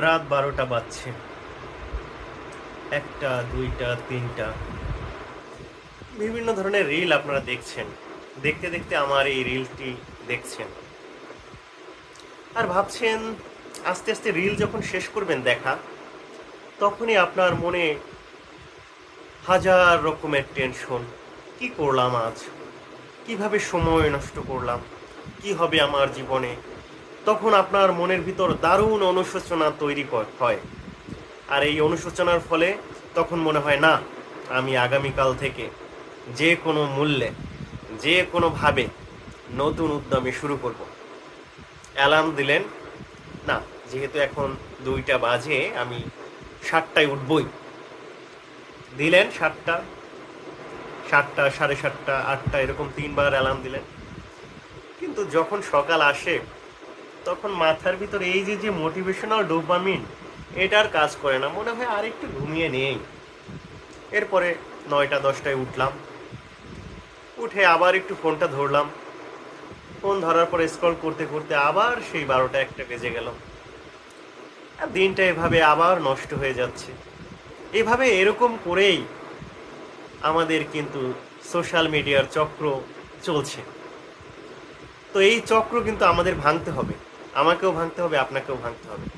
রাত বারোটা বাজছে। একটা, দুইটা, তিনটা। বিভিন্ন ধরনের রিল আপনারা দেখছেন। দেখতে দেখতে আমার এই রিলটি দেখছেন। আর ভাবছেন, আস্তে আস্তে রিল যখন শেষ করবেন দেখা, তখনই আপনার মনে হাজার রকমের টেনশন কি করলাম আজ? কীভাবে সময় নষ্ট করলাম? কি হবে আমার জীবনে? তখন আপনার মনের ভিতর দারুণ অনুশোচনা তৈরি হয়। আর এই অনুশোচনার ফলে তখন মনে হয়, না, আমি আগামীকাল থেকে যে কোনো মূল্যে, যে কোনোভাবে নতুন উদ্যমে শুরু করব। অ্যালার্ম দিলেন, না, যেহেতু এখন দুইটা বাজে, আমি সাতটায় উঠবই। দিলেন সাতটা সাতটা, সাড়ে সাতটা, আটটা, এরকম তিনবার অ্যালার্ম দিলেন। কিন্তু যখন সকাল আসে তখন মাথার ভিতরে এই যে যে মোটিভেশনাল ডোপামিন এটার কাজ করে না। মনে হয় আর একটু ঘুমিয়ে নেই। এরপরে নয়টা, দশটায় উঠলাম। উঠে আবার একটু ফোনটা ধরলাম। ফোন ধরার পরে স্ক্রল করতে করতে আবার সেই বারোটা একটা বেজে গেল। আর দিনটা এভাবে আবার নষ্ট হয়ে যাচ্ছে। এভাবে এরকম করেই আমাদের কিন্তু সোশ্যাল মিডিয়ার চক্র চলছে। তো এই চক্র কিন্তু আমাদের ভাঙতে হবে। আমাকেও ভাঙতে হবে আপনাকেও ভাঙতে হবে।